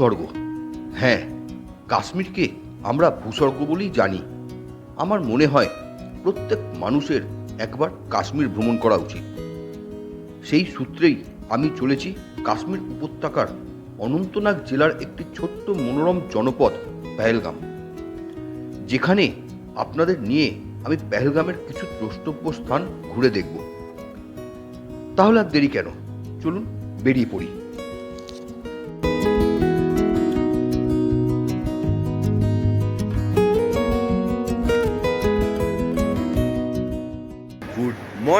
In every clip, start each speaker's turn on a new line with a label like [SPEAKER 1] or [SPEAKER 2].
[SPEAKER 1] ভূস্বর্গ। হ্যাঁ কাশ্মীরকে আমরা ভূস্বর্গ বলেই জানি। আমার মনে হয় প্রত্যেক মানুষের একবার কাশ্মীর ভ্রমণ করা উচিত। সেই সূত্রেই আমি চলেছি কাশ্মীর উপত্যকার অনন্তনাগ জেলার একটি ছোট্ট মনোরম জনপদ, পেহেলগাম। যেখানে আপনাদের নিয়ে আমি পেহেলগামের কিছু দ্রষ্টব্য স্থান ঘুরে দেখব। তাহলে আর দেরি কেন? চলুন বেরিয়ে পড়ি।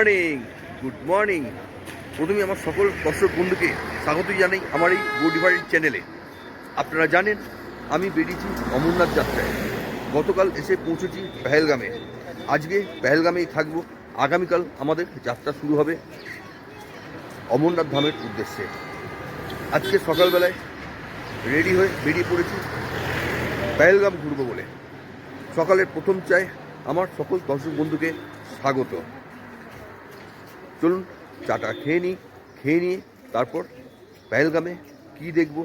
[SPEAKER 1] মর্নিং গুড মর্নিং প্রথমে আমার সকল দর্শক বন্ধুকে স্বাগত জানাই আমার এই বোডিভারি চ্যানেলে আপনারা জানেন, আমি বেরিয়েছি অমরনাথ যাত্রায়। গতকাল এসে পৌঁছেছি পেহেলগামে। আজকে পেহেলগামেই থাকব। আগামীকাল আমাদের যাত্রা শুরু হবে অমরনাথ ধামের উদ্দেশ্যে। আজকে সকালবেলায় রেডি হয়ে বেরিয়ে পড়েছি পেহেলগাম ঘুরবো বলে। সকালের প্রথম চায় আমার সকল দর্শক বন্ধুকে স্বাগত। চলুন চাটা খেয়ে নিই, খেয়ে নিয়ে তারপর পেহেলগামে কি দেখব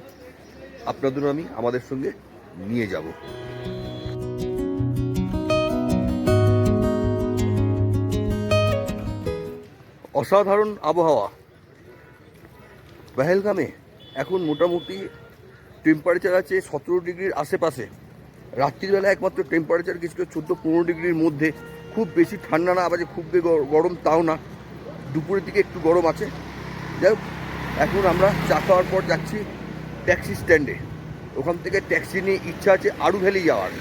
[SPEAKER 1] আপনাদের আমি আমাদের সঙ্গে নিয়ে যাব। অসাধারণ আবহাওয়া। পেহেলগামে এখন মোটামুটি টেম্পারেচার আছে সতেরো ডিগ্রির আশেপাশে। রাত্রিবেলা একমাত্র টেম্পারেচার কিছু চোদ্দ পনেরো ডিগ্রির মধ্যে। খুব বেশি ঠান্ডা না, আবার খুব গরম তাও না। দুপুরের দিকে একটু গরম আছে। যাই হোক, এখন আমরা চা খাওয়ার পর যাচ্ছি ট্যাক্সি স্ট্যান্ডে। ওখান থেকে ট্যাক্সি নিয়ে ইচ্ছা আছে আরু ভ্যালি যাওয়ার।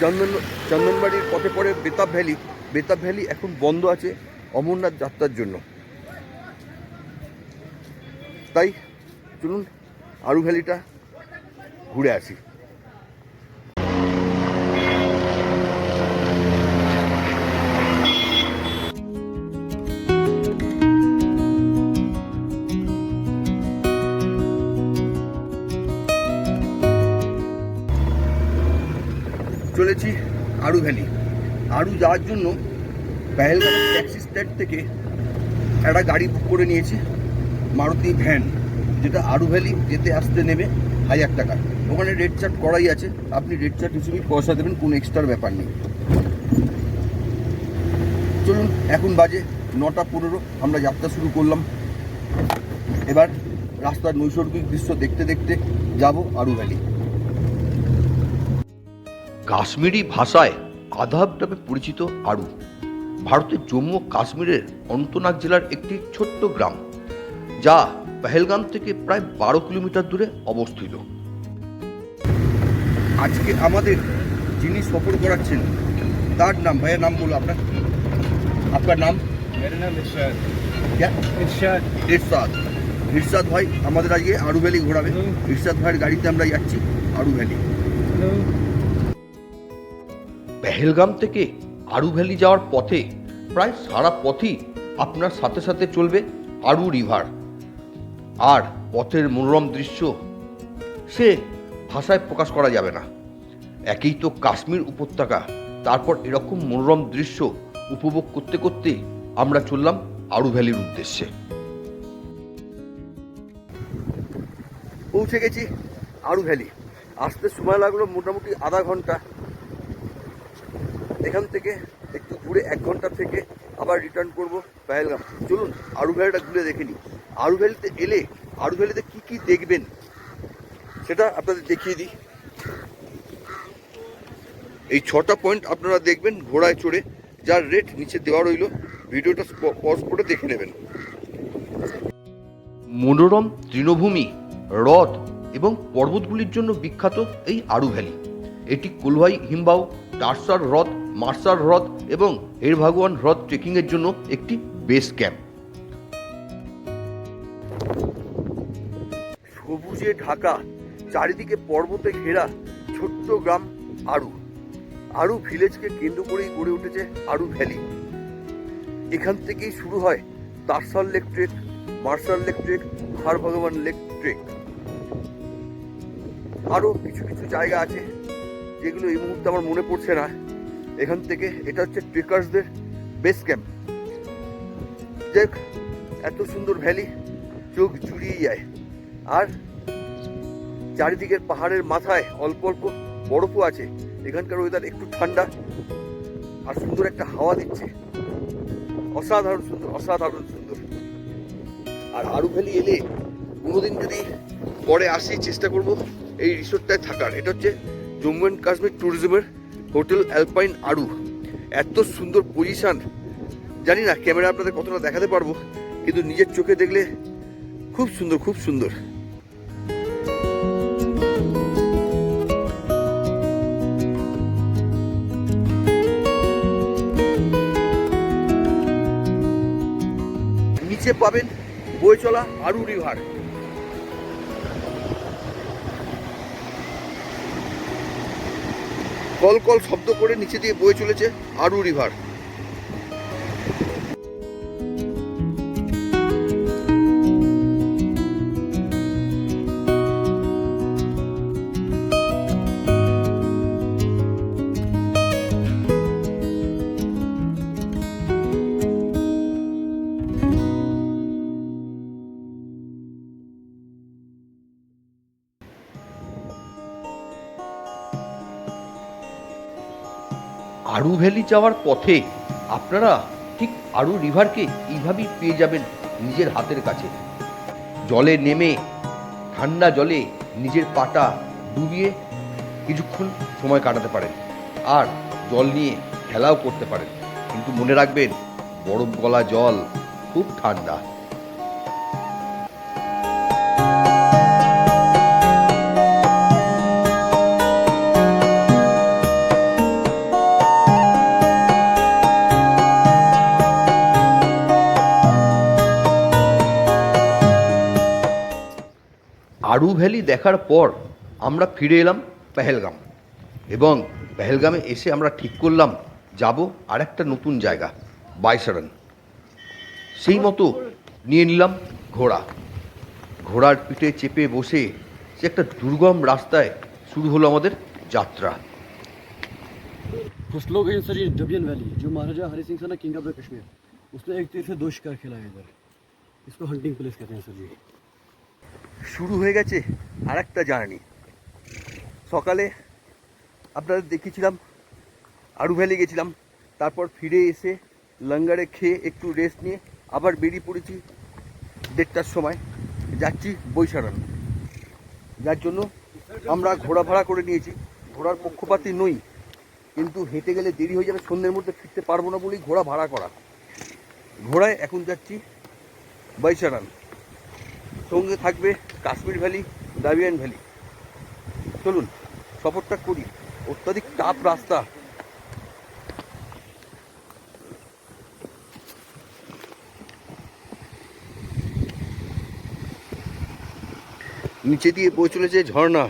[SPEAKER 1] চন্দন, চন্দনবাড়ির পথে পরে বেতাব ভ্যালি। বেতাব ভ্যালি এখন বন্ধ আছে অমরনাথ যাত্রার জন্য। তাই চলুন আরু ভ্যালিটা ঘুরে আসি। আরু ভ্যালি আরু যাওয়ার জন্য পেহেলগামের ট্যাক্সি স্ট্যান্ড থেকে একটা গাড়ি বুক করে নিয়েছি মারুতি ভ্যান, যেটা আরু ভ্যালি যেতে আসতে নেবে হাজার টাকা। ওখানে রেড চার্ট করাই আছে। আপনি রেড চার্ট হিসেবে পয়সা দেবেন, কোনো এক্সট্রার ব্যাপার নেই। চলুন, এখন বাজে নটা পনেরো, আমরা যাত্রা শুরু করলাম। এবার রাস্তার নৈসর্গিক দৃশ্য দেখতে দেখতে যাব আরু ভ্যালি। কাশ্মীরি ভাষায় আধাব নামে পরিচিত আরু ভারতের জম্মু ও কাশ্মীরের অনন্তনাগ জেলার একটি ছোট্ট গ্রাম যা পেহেলগাম থেকে প্রায় বারো কিলোমিটার দূরে অবস্থিত আজকে আমাদের যিনি সফর করাচ্ছেন তার নাম ভাইয়ের নাম বলো আপনার আপনার নাম
[SPEAKER 2] मेरा नाम इरशाद
[SPEAKER 1] क्या
[SPEAKER 2] इरशाद
[SPEAKER 1] ইরশাদ ইরশাদ ভাই আমাদের আজকে আরু ভ্যালি ঘোরাবে
[SPEAKER 2] হুম।
[SPEAKER 1] ইরশাদ ভাইয়ের গাড়িতে আমরা যাচ্ছি আরু ভ্যালি
[SPEAKER 2] हेलो
[SPEAKER 1] পেহেলগাম থেকে আরু ভ্যালি যাওয়ার পথে প্রায় সারা পথই আপনার সাথে সাথে চলবে আরু রিভার। আর পথের মনোরম দৃশ্য সে ভাষায় প্রকাশ করা যাবে না। একেই তো কাশ্মীর উপত্যকা, তারপর এরকম মনোরম দৃশ্য উপভোগ করতে করতে আমরা চললাম আরু ভ্যালির উদ্দেশ্যে। পৌঁছে গেছি আরু ভ্যালি আসতে সময় লাগল মোটামুটি আধা ঘণ্টা। এখান থেকে একটু ঘুরে এক ঘণ্টা থেকে আবার রিটার্ন করব পেহেলগাম। চলুন আরু ভ্যালিটা ঘুরে দেখে নিই। আরু ভ্যালিতে এলে আরু ভ্যালিতে কী কী দেখবেন সেটা আপনাদের দেখিয়ে দিই। এই ছটা পয়েন্ট আপনারা দেখবেন ঘোড়ায় চড়ে, যার রেট নিচে দেওয়া রইল। ভিডিওটা পজ করে দেখে নেবেন। মনোরম তৃণভূমি, হ্রদ এবং পর্বতগুলির জন্য বিখ্যাত এই আরু ভ্যালি এটি কোলভাই, হিমবাহ টার্সার হ্রদ মার্সার হ্রদ এবং হের ভাগওয়ান হ্রদ ট্রেকিংয়ের জন্য একটি বেস ক্যাম্প সবুজে ঢাকা, চারিদিকে পর্বতে ঘেরা ছোট্ট গ্রাম আরু। আরু ভিলেজকে কেন্দ্র করেই গড়ে উঠেছে আরু ভ্যালি। এখান থেকেই শুরু হয় Tarsar lake trek, Marsar lake trek Har Bhagwan lake trek. আরও কিছু কিছু জায়গা আছে যেগুলো এই মুহূর্তে আমার মনে পড়ছে না। এখান থেকে, এটা হচ্ছে ট্রেকার্সদের বেস ক্যাম্প দেখ, এত সুন্দর ভ্যালি চোখ জুড়িয়ে যায় আর চারিদিকের পাহাড়ের মাথায় অল্প অল্প বরফও আছে। এখানকার ওয়েদার একটু ঠান্ডা আর সুন্দর একটা হাওয়া দিচ্ছে। অসাধারণ সুন্দর অসাধারণ সুন্দর। আর আরু ভ্যালি এলে কোনোদিন যদি পরে আসি, চেষ্টা করব এই রিসোর্টটায় থাকার। এটা হচ্ছে জম্মু অ্যান্ড কাশ্মীর ট্যুরিজমের হোটেল অ্যালপাইন আরু। এত সুন্দর পজিশান। জানি না, ক্যামেরা আপনাদের কতটা দেখাতে পারব, কিন্তু নিজের চোখে দেখলে খুব সুন্দর খুব সুন্দর। নিচে পাবেন বয়ে চলা আরু রিভার। কল কল শব্দ করে নিচে দিয়ে বয়ে চলেছে আরু রিভার। আরু ভ্যালি যাওয়ার পথে আপনারা ঠিক আরু রিভারকে এইভাবেই পেয়ে যাবেন নিজের হাতের কাছে। জলে নেমে, ঠান্ডা জলে নিজের পাটা ডুবিয়ে কিছুক্ষণ সময় কাটাতে পারেন আর জল নিয়ে খেলাও করতে পারেন। কিন্তু মনে রাখবেন, বরফ গলা জল খুব ঠান্ডা। আরু ভ্যালি দেখার পর আমরা ফিরে এলাম পেহেলগাম এবং পেহেলগামে এসে আমরা ঠিক করলাম যাব আরেকটা নতুন জায়গা বাইসারান সেই মতো নিয়ে নিলাম ঘোড়া ঘোড়ার পিঠে চেপে বসে সে একটা দুর্গম রাস্তায় শুরু হলো আমাদের যাত্রা
[SPEAKER 2] कुछ लोग हैं सर ये डबियन वैली जो महाराजा हरि सिंह था ना किंग ऑफ द कश्मीर उसने एक तीर से दो शिकार खेला है इधर इसको हंटिंग प्लेस कहते हैं सर जी
[SPEAKER 1] শুরু হয়ে গেছে আর একটা জার্নি। সকালে আপনাদের দেখিয়েছিলাম, আরু ভ্যালি গেছিলাম, তারপর ফিরে এসে লঙ্গারে খেয়ে একটু রেস্ট নিয়ে আবার বেরিয়ে পড়েছি দেড়টার সময়, যাচ্ছি বৈশারান যার জন্য আমরা ঘোড়া ভাড়া করে নিয়েছি। ঘোড়ার পক্ষপাতি নই, কিন্তু হেঁটে গেলে দেরি হয়ে যাবে, সন্ধ্যের মধ্যে ফিরতে পারব না বলেই ঘোড়া ভাড়া করা। ঘোড়ায় এখন যাচ্ছি বৈশারান সঙ্গে থাকবে কাশ্মীর ভ্যালি, দাবিয়ান ভ্যালি। চলুন, সফরটা করি। অত্যাধিক টাফ রাস্তা। নিচে দিয়ে বয়ে চলেছে ঝর্ণা।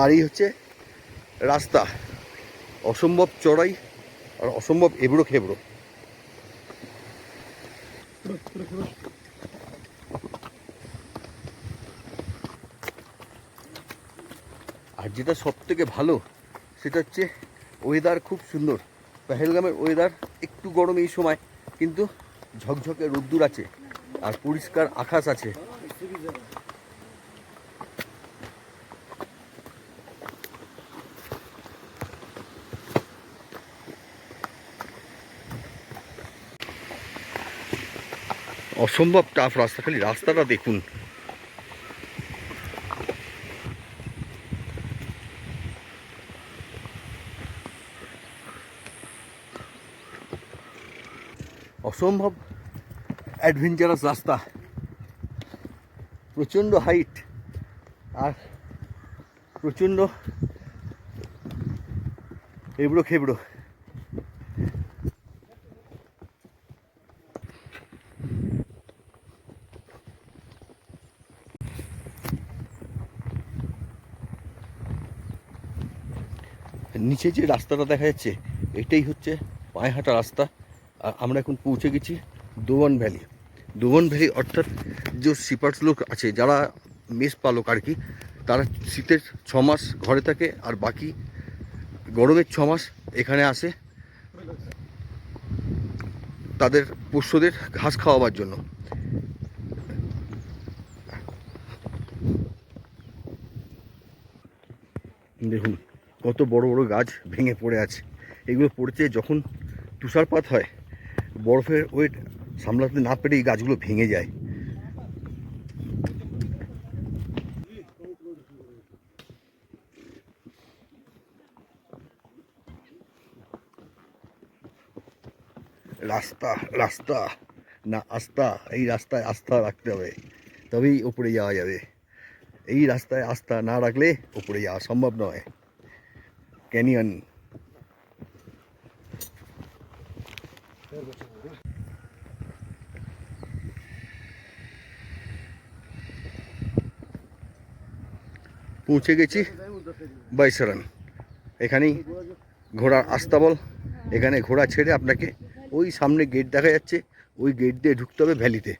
[SPEAKER 1] আর এই হচ্ছে রাস্তা। অসম্ভব চড়াই আর অসম্ভব এবড়ো খেবড়ো আর যেটা সব থেকে ভালো, সেটা হচ্ছে ওয়েদার খুব সুন্দর। পেহেলগামের ওয়েদার একটু গরম এই সময়, কিন্তু ঝকঝকে রোদ্দুর আছে আর পরিষ্কার আকাশ আছে। অসম্ভব টাফ রাস্তা, খালি রাস্তাটা দেখুন। অসম্ভব অ্যাডভেঞ্চারাস রাস্তা। প্রচণ্ড হাইট আর প্রচণ্ড এবড়ো খেবড়ো। নিচে যে রাস্তাটা দেখা যাচ্ছে, এটাই হচ্ছে পায়ে হাঁটা রাস্তা। আর আমরা এখন পৌঁছে গেছি দোয়ান ভ্যালি। দোয়ান ভ্যালি অর্থাৎ যে সিপার্স লোক আছে, যারা মেষ পালক আর কি, তারা শীতের ছ মাস ঘরে থাকে আর বাকি গরমের ছ মাস এখানে আসে তাদের পোষ্যদের ঘাস খাওয়াবার জন্য। দেখুন, কত বড় বড় গাছ ভেঙে পড়ে আছে। এগুলো পড়েছে যখন তুষারপাত হয় বরফের ওয়েট সামলাতে না পেরে এই গাছগুলো ভেঙে যায়। রাস্তা রাস্তা, না আস্থা, এই রাস্তায় আস্থা রাখতে হবে, তবেই উপরে যাওয়া যাবে। এই রাস্তায় আস্থা না রাখলে উপরে যাওয়া সম্ভব নয়। ক্যানিয়ন পৌঁছে গেছি বাইসারান। এখানেই ঘোড়ার আস্তাবল, এখানে ঘোড়া ছেড়ে আপনাকে ওই সামনে গেট দেখা যাচ্ছে, ওই গেট দিয়ে ঢুকতে হবে ভ্যালিতে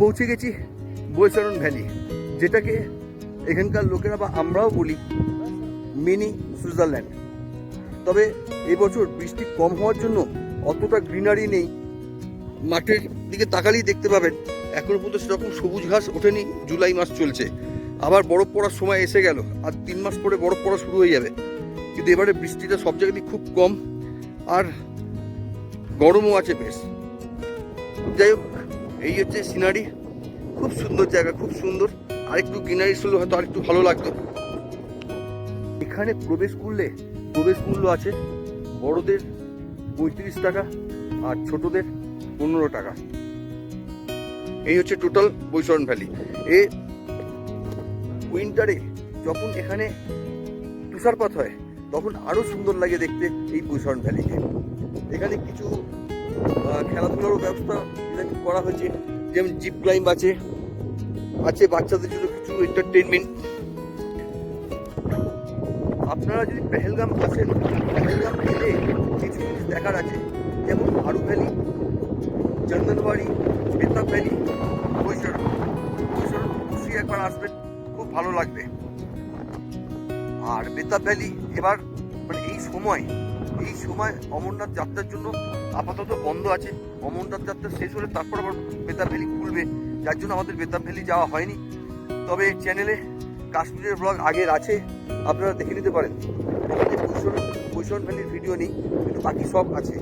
[SPEAKER 1] পৌঁছে গেছি। বৈশরণ ভ্যালি, যেটাকে এখানকার লোকেরা বা আমরাও বলি মিনি সুইজারল্যান্ড। তবে এবছর বৃষ্টি কম হওয়ার জন্য অতটা গ্রিনারি নেই। মাঠের দিকে তাকালেই দেখতে পাবেন, এখনও পর্যন্ত সেরকম সবুজ ঘাস ওঠেনি, জুলাই মাস চলছে। আবার বরফ পড়ার সময় এসে গেল, আর তিন মাস পরে বরফ পড়া শুরু হয়ে যাবে। কিন্তু এবারে বৃষ্টিটা সব জায়গাতেই খুব কম, আর গরমও আছে বেশ। যাই হোক, এই হচ্ছে সিনারি খুব সুন্দর জায়গা, খুব সুন্দর। আর একটু গ্রিনারি ছিল হয়তো আর একটু ভালো লাগতো। এখানে প্রবেশ করলে, প্রবেশ মূল্য আছে বড়দের পঁয়ত্রিশ টাকা আর ছোটদের পনেরো টাকা। এই হচ্ছে টোটাল বৈশরণ ভ্যালি এ উইন্টারে যখন এখানে তুষারপাত হয়, তখন আরও সুন্দর লাগে দেখতে এই বৈশরণ ভ্যালিকে এখানে কিছু খেলাধুলারও ব্যবস্থা করা হয়েছে। যেমন জিপ ক্লাইম্ব আছে আছে বাচ্চাদের জন্য কিছু এন্টারটেনমেন্ট আপনারা যদি পেহেলগাম আসেন, পেহেলগাম এলে কিছু জিনিস দেখার আছে, যেমন আরু ভ্যালি, চন্দনবাড়ি, বেতাব ভ্যালি, কৈশোর। কৈশোর অবশ্যই একবার আসবেন, খুব ভালো লাগবে। আর বেতাব ভ্যালি এবার মানে এই সময় এই সময় অমরনাথ যাত্রার জন্য আপাতত বন্ধ আছে। অমরনাথ যাত্রা শেষ হলে তারপর আবার বেতার ভ্যালি খুলবে। যার জন্য আমাদের বেতার ভ্যালি যাওয়া হয়নি। তবে চ্যানেলে কাশ্মীরের ব্লগ আগের আছে। আপনারা দেখে নিতে পারেন। ভ্যালির ভিডিও নেই, কিন্তু বাকি সব আছে।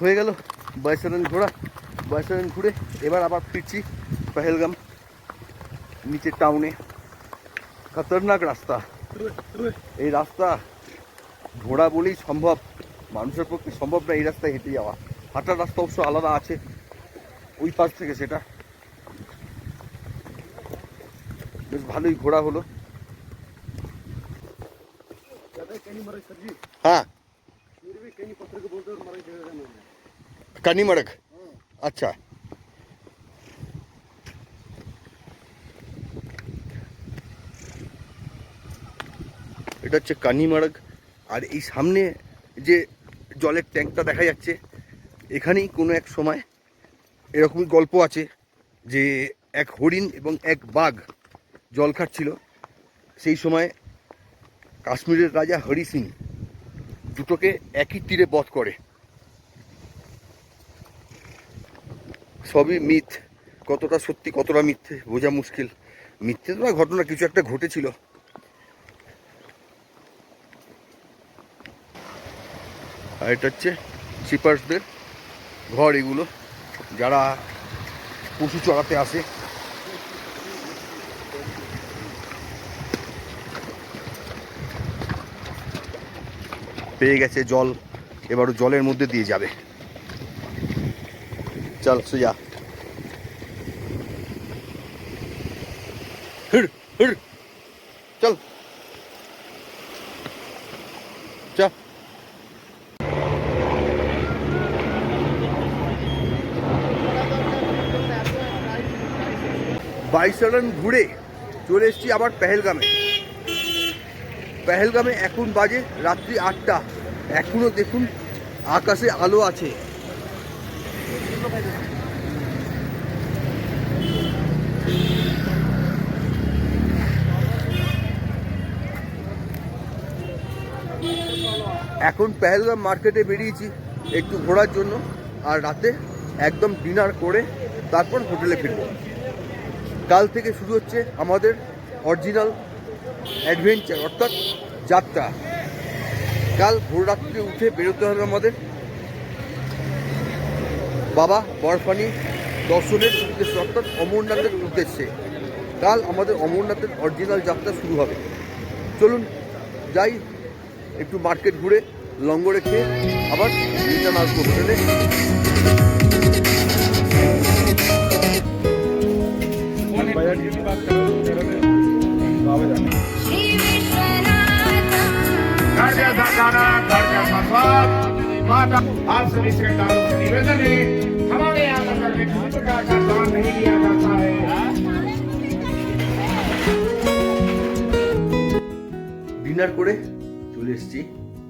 [SPEAKER 1] হয়ে গেল। বাইসারান ঘোরা বাইসারান ঘুরে এবার আবার ফিরছি পেহেলগাম, নিচের টাউনে খতরনাক রাস্তা। এই রাস্তা ঘোড়া বলেই সম্ভব, মানুষের পক্ষে সম্ভব না এই রাস্তায় হেঁটে যাওয়া। হাঁটার রাস্তা অবশ্য আলাদা আছে, ওই পাশ থেকে সেটা। বেশ ভালোই ঘোরা হলো। কানিমারক আচ্ছা। এটা হচ্ছে কানি কানিমারক আর এই সামনে যে জলের ট্যাঙ্কটা দেখা যাচ্ছে, এখানেই কোনো এক সময় এরকমই গল্প আছে যে এক হরিণ এবং এক বাঘ জল খাচ্ছিল। সেই সময় কাশ্মীরের রাজা হরি সিং দুটোকে একই তীরে বধ করে। সবই মিথ। কতটা সত্যি, কতটা মিথ্যে বোঝা মুশকিল। মিথ্যে তো ঘটনা কিছু একটা ঘটেছিল। আর এটা হচ্ছে শিপার্সদের ঘর এগুলো, যারা পশু চড়াতে আসে। পেয়ে গেছে জল এবারও জলের মধ্যে দিয়ে যাবে। চল সুজা। হিড় হিড় চল। চল বাইশ রান ঘুরে চলে এসেছি আবার পেহেলগামে। পেহেলগামে এখন বাজে রাত্রি আটটা। এখনও দেখুন আকাশে আলো আছে। এখন পেহেলগাম মার্কেটে বেরিয়েছি একটু ঘোরার জন্য, আর রাতে একদম ডিনার করে তারপর হোটেলে ফিরব। কাল থেকে শুরু হচ্ছে আমাদের অরিজিনাল অ্যাডভেঞ্চার, অর্থাৎ যাত্রা। কাল ভোর রাত্রে উঠে বেরোতে হবে আমাদের। বাবা বরফানি দর্শনের উদ্দেশ্যে অর্থাৎ অমরনাথের উদ্দেশ্যে কাল আমাদের অমরনাথের অরিজিনাল যাত্রা শুরু হবে চলুন যাই একটু মার্কেট ঘুরে লঙ্গরে খেয়ে আবার রিটার্ন আসবো হোটেলে
[SPEAKER 3] श्री विश्वनाथ
[SPEAKER 4] घर जैसा खाना घर जैसा स्वाद माता आप सभी श्रद्धालुओं से निवेदन है हमारे यहाँ लंगर में किसी प्रकार का स्वाद नहीं लिया जाता है
[SPEAKER 1] ডিনার করে চলে এসেছি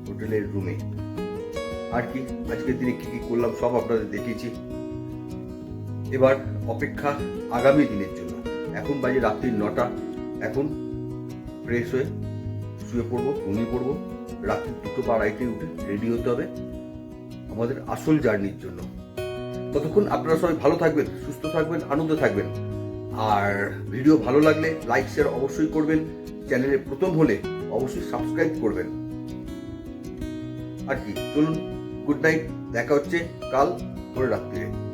[SPEAKER 1] হোটেলের রুমে আর কি আজকের দিনে কি কি করলাম সব আপনাদের দেখিয়েছি এবার অপেক্ষা আগামী দিনের জন্য এখন বাজে রাত্রি নটা এখন ফ্রেশ হয়ে শুয়ে পড়বো ঘুমিয়ে পড়বো রাত্রি দুটো বা আড়াইটে উঠে রেডি হতে হবে আমাদের আসল জার্নির জন্য। ততক্ষণ আপনারা সবাই ভালো থাকবেন, সুস্থ থাকবেন, আনন্দ থাকবেন। আর ভিডিও ভালো লাগলে লাইক শেয়ার অবশ্যই করবেন। চ্যানেলে প্রথম হলে অবশ্যই সাবস্ক্রাইব করবেন। আর কি, চলুন গুড নাইট দেখা হচ্ছে কাল ভোর রাত্রিরে।